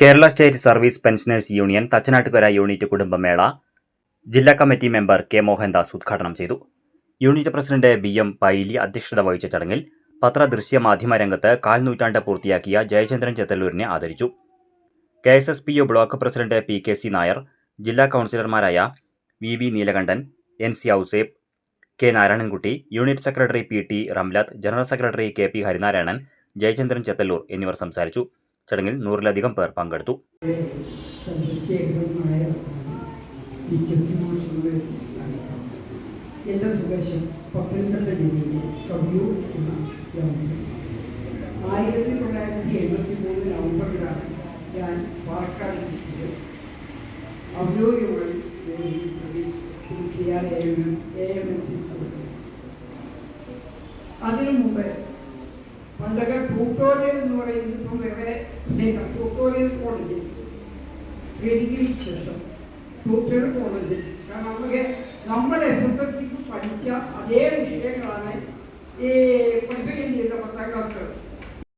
Kerala state service pensioners union Thachanattukara unit കുടുംബമേള ജില്ലാ committee member K Mohandas ഉദ്ഘാടനം ചെയ്തു. Unit president B M Paily അധ്യക്ഷത വഹിച്ച ചടങ്ങിൽ പത്ര ദൃശ്യ മാധ്യമ രംഗത്ത് കാൽനൂറ്റാണ്ട് പൂർത്തിയാക്കിയ ജയചന്ദ്രൻ ചെത്തല്ലൂരിനെ ആദരിച്ചു. K S S P U block president P K C Nair ജില്ലാ കൗൺസിലർമാരായ V V Neelakantan N C Ouseph K Narayanankutty unit secretary P T Ramlath general secretary K P Harinarayanan Jayachandran Chethallur എന്നിവർ സംസാരിച്ചു. ചടങ്ങിൽ നൂറിലധികം പേർ പങ്കെടുത്തു. ആയിരത്തി തൊള്ളായിരത്തി എൺപത്തി മൂന്ന് നവംബറിലാണ് ഞാൻ പാലക്കാട് ഡിസ്ട്രിക്റ്റ് ഔദ്യോഗികമായി പുതുക്കിയ A M A M L P സ്കൂളിൽ അതിനു മുമ്പ് പണ്ടൊക്കെ ട്യൂട്ടോറിയൽ എന്ന് പറയുന്നത് ഇപ്പം വേറെ ട്യൂട്ടോറിയൽ കോളേജ് ഡിഗ്രിക്ക് ശേഷം ട്യൂട്ടോറിയൽ കോളേജ് കാരണം നമുക്ക് നമ്മൾ എസ് എസ് എൽ സിക്ക് പഠിച്ച അതേ വിഷയങ്ങളാണ് ഈ